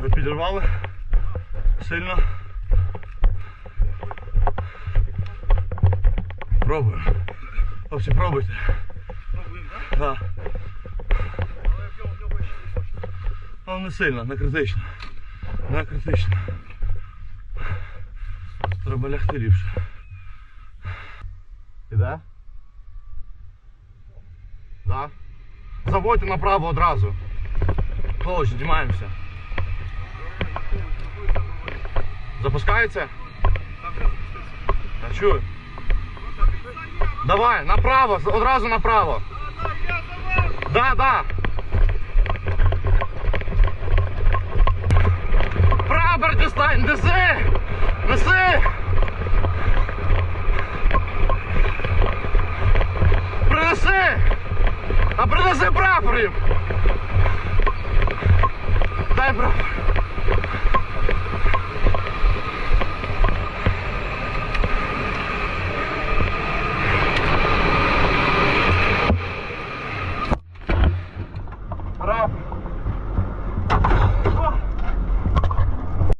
Ви підірвали сильно. Пробуємо. Хлопці, пробуйте. Пробуємо, так? Да. Але в нього ще не бачу. Ну, не сильно, не критично. Не критично. Треба лягти ліпше. Іде? Да? Заводьте направо одразу. Хлопці, знімаємося. Запускається? Я чую. Давай, направо, одразу направо. Да, да. Прапор дістань, неси! Неси! Принеси! А принеси прапор їм! Дай прапор!